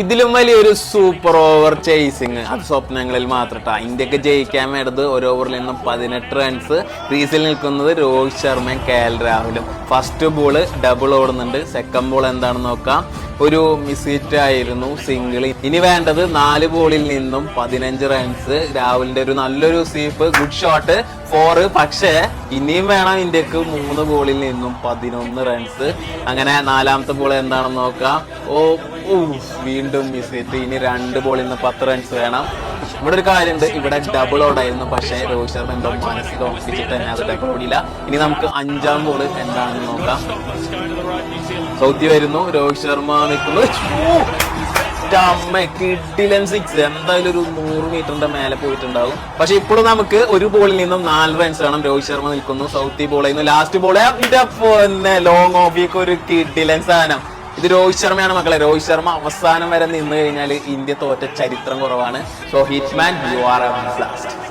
ഇതിലും വലിയൊരു super over chasing അത് സ്വപ്നങ്ങളിൽ മാത്രട്ടാ. ഇന്ത്യയ്ക്ക് ജയിക്കാൻ വേണ്ടത് ഒരു ഓവറിൽ നിന്നും പതിനെട്ട് റൺസ് ക്രീസിൽ നിൽക്കുന്നത് രോഹിത് ശർമ്മയും കെ എൽ രാഹുലും. ഫസ്റ്റ് ബോൾ ഡബിൾ ഓടുന്നുണ്ട്. സെക്കൻഡ് ബോൾ എന്താണെന്ന് നോക്കാം. ഒരു മിസ്ഹിറ്റ് ആയിരുന്നു സിംഗിൾ ഇനി വേണ്ടത് നാല് ബോളിൽ നിന്നും പതിനഞ്ച് റൺസ് രാഹുലിന്റെ ഒരു നല്ലൊരു സ്വീപ്പ് ഗുഡ് ഷോട്ട് ഫോർ പക്ഷേ ഇനിയും വേണം ഇന്ത്യയ്ക്ക് മൂന്ന് ബോളിൽ നിന്നും പതിനൊന്ന് റൺസ് അങ്ങനെ നാലാമത്തെ ബോൾ എന്താണെന്ന് നോക്കാം. ഓ വീണ്ടും മിസ് ചെയ്തിട്ട് ഇനി രണ്ട് ബോളിൽ നിന്ന് പത്ത് റൺസ് വേണം. ഇവിടെ ഒരു കാര്യമുണ്ട്. ഇവിടെ ഡബിൾ ഓടായിരുന്നു പക്ഷേ രോഹിത് ശർമ്മ എന്തോ മനസ്സിൽ ഉറപ്പിച്ചിട്ട് തന്നെ അത് ഡബിൾ ഓടിയില്ല ഇനി നമുക്ക് അഞ്ചാം ബോൾ എന്താണെന്ന് നോക്കാം. സൗദി വരുന്നു. രോഹിത് ശർമ്മ നിൽക്കുന്നു. സിക്സ് എന്തായാലും ഒരു നൂറ് മീറ്ററിന്റെ മേലെ പോയിട്ടുണ്ടാവും. പക്ഷെ ഇപ്പോഴും നമുക്ക് ഒരു ബോളിൽ നിന്നും നാല് റൺസ് വേണം. രോഹിത് ശർമ്മ നിൽക്കുന്നു. സൗത്തി ബോൾ ചെയ്യുന്നു ലാസ്റ്റ് ബോൾ ലോങ് ഓഫിയൊക്കെ ഒരു കിഡിലൻസ് സാധനം. ഇത് രോഹിത് ശർമ്മയാണ് മക്കളെ. രോഹിത് ശർമ്മ അവസാനം വരെ നിന്ന് കഴിഞ്ഞാൽ ഇന്ത്യ തോറ്റ ചരിത്രം കുറവാണ്. So hitman you are last